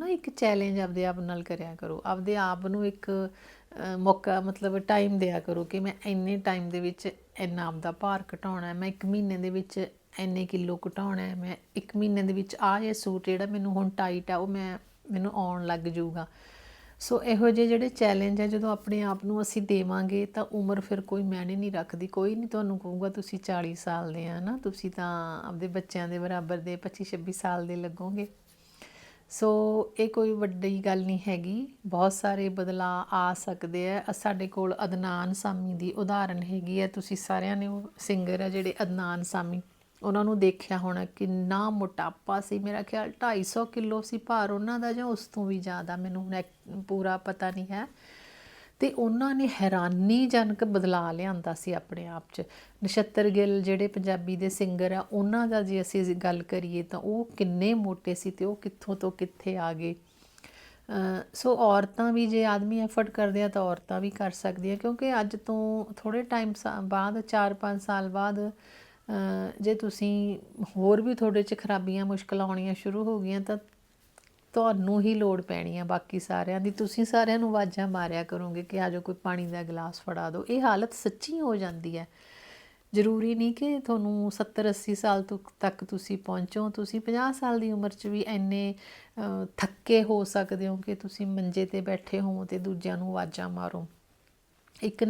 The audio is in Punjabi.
ਨਾ ਇੱਕ ਚੈਲੰਜ ਆਪਦੇ ਆਪ ਨਾਲ ਕਰਿਆ ਕਰੋ, ਆਪਦੇ ਆਪ ਨੂੰ ਇੱਕ ਮੌਕਾ ਮਤਲਬ ਟਾਈਮ ਦਿਆ ਕਰੋ ਕਿ ਮੈਂ ਇੰਨੇ ਟਾਈਮ ਦੇ ਵਿੱਚ ਇੰਨਾ ਆਪਦਾ ਭਾਰ ਘਟਾਉਣਾ ਹੈ, ਮੈਂ ਇੱਕ ਮਹੀਨੇ ਦੇ ਵਿੱਚ ਇੰਨੇ ਕਿਲੋ ਘਟਾਉਣਾ ਹੈ, ਮੈਂ ਇੱਕ ਮਹੀਨੇ ਦੇ ਵਿੱਚ ਆ ਇਹ ਸੂਟ ਜਿਹੜਾ ਮੈਨੂੰ ਹੁਣ ਟਾਈਟ ਆ, ਉਹ ਮੈਂ, ਮੈਨੂੰ ਆਉਣ ਲੱਗ ਜਾਊਗਾ। ਸੋ ਇਹੋ ਜਿਹੇ ਜਿਹੜੇ ਚੈਲੰਜ ਹੈ ਜਦੋਂ ਆਪਣੇ ਆਪ ਨੂੰ ਅਸੀਂ ਦੇਵਾਂਗੇ, ਤਾਂ ਉਮਰ ਫਿਰ ਕੋਈ ਮਾਇਨੇ ਨਹੀਂ ਰੱਖਦੀ, ਕੋਈ ਨਹੀਂ ਤੁਹਾਨੂੰ ਕਹੂਗਾ, ਤੁਸੀਂ 40 ਸਾਲ ਦੇ ਆ ਨਾ ਤੁਸੀਂ ਤਾਂ ਆਪਦੇ ਬੱਚਿਆਂ ਦੇ ਬਰਾਬਰ ਦੇ 25 26 ਸਾਲ ਦੇ ਲੱਗੋਗੇ। ਸੋ ਇਹ ਕੋਈ ਵੱਡੀ ਗੱਲ ਨਹੀਂ ਹੈਗੀ। ਬਹੁਤ ਸਾਰੇ ਬਦਲਾਅ ਆ ਸਕਦੇ ਆ। ਸਾਡੇ ਕੋਲ ਅਦਨਾਨ ਸਾਮੀ ਦੀ ਉਦਾਹਰਨ ਹੈਗੀ ਹੈ ਤੁਸੀਂ ਸਾਰਿਆਂ ਨੇ ਉਹ ਸਿੰਗਰ ਹੈ ਜਿਹੜੇ ਅਦਨਾਨ ਸਾਮੀ। ਉਹਨਾਂ ਨੂੰ ਦੇਖਿਆ ਹੋਣਾ ਕਿੰਨਾ ਮੋਟਾਪਾ ਸੀ। ਮੇਰਾ ਖਿਆਲ 250 ਕਿਲੋ ਸੀ ਭਾਰ ਉਹਨਾਂ ਦਾ ਜਾਂ ਉਸ ਤੋਂ ਵੀ ਜ਼ਿਆਦਾ। ਮੈਨੂੰ ਹੁਣ ਐਕ- ਪੂਰਾ ਪਤਾ ਨਹੀਂ ਹੈ। ਤੇ ਉਹਨਾਂ ਨੇ ਹੈਰਾਨੀਜਨਕ ਬਦਲਾਅ ਲਿਆਂਦਾ ਸੀ ਆਪਣੇ ਆਪ 'ਚ। ਨਛੱਤਰ ਗਿੱਲ ਜਿਹੜੇ ਪੰਜਾਬੀ ਦੇ ਸਿੰਗਰ ਆ, ਉਹਨਾਂ ਦਾ ਜੇ ਅਸੀਂ ਗੱਲ ਕਰੀਏ ਤਾਂ ਉਹ ਕਿੰਨੇ ਮੋਟੇ ਸੀ ਤੇ ਉਹ ਕਿੱਥੋਂ ਤੋਂ ਕਿੱਥੇ ਆ ਗਏ। ਸੋ ਔਰਤਾਂ ਵੀ ਜੇ ਆਦਮੀ ਐਫਰਟ ਕਰਦੇ ਆ ਤਾਂ ਔਰਤਾਂ ਵੀ ਕਰ ਸਕਦੀਆਂ, ਕਿਉਂਕਿ ਅੱਜ ਤੋਂ ਥੋੜੇ ਟਾਈਮ ਬਾਅਦ 4-5 ਸਾਲ ਬਾਅਦ ਜੇ ਤੁਸੀਂ ਹੋਰ ਵੀ ਤੁਹਾਡੇ 'ਚ ਖਰਾਬੀਆਂ ਮੁਸ਼ਕਲਾਂ ਆਉਣੀਆਂ ਸ਼ੁਰੂ ਹੋ ਗਈਆਂ ਤਾਂ ਤੁਹਾਨੂੰ ਹੀ ਲੋੜ ਪੈਣੀ ਆ ਬਾਕੀ ਸਾਰਿਆਂ ਦੀ। ਤੁਸੀਂ ਸਾਰਿਆਂ ਨੂੰ ਆਵਾਜ਼ਾਂ ਮਾਰਿਆ ਕਰੋਗੇ ਕਿ ਆਜੋ ਕੋਈ ਪਾਣੀ ਦਾ ਗਲਾਸ ਫੜਾ ਦਿਓ। ਇਹ ਹਾਲਤ ਸੱਚੀ ਹੋ ਜਾਂਦੀ ਹੈ। ਜ਼ਰੂਰੀ ਨਹੀਂ ਕਿ ਤੁਹਾਨੂੰ 70 80 ਸਾਲ ਤੋਂ ਤੱਕ ਤੁਸੀਂ ਪਹੁੰਚੋ। ਤੁਸੀਂ 50 ਸਾਲ ਦੀ ਉਮਰ 'ਚ ਵੀ ਇੰਨੇ ਥੱਕੇ ਹੋ ਸਕਦੇ ਹੋ ਕਿ ਤੁਸੀਂ ਮੰਜੇ ਤੇ ਬੈਠੇ ਹੋ ਤੇ ਦੂਜਿਆਂ ਨੂੰ ਆਵਾਜ਼ਾਂ ਮਾਰੋ। ਇੱਕ ਨਾ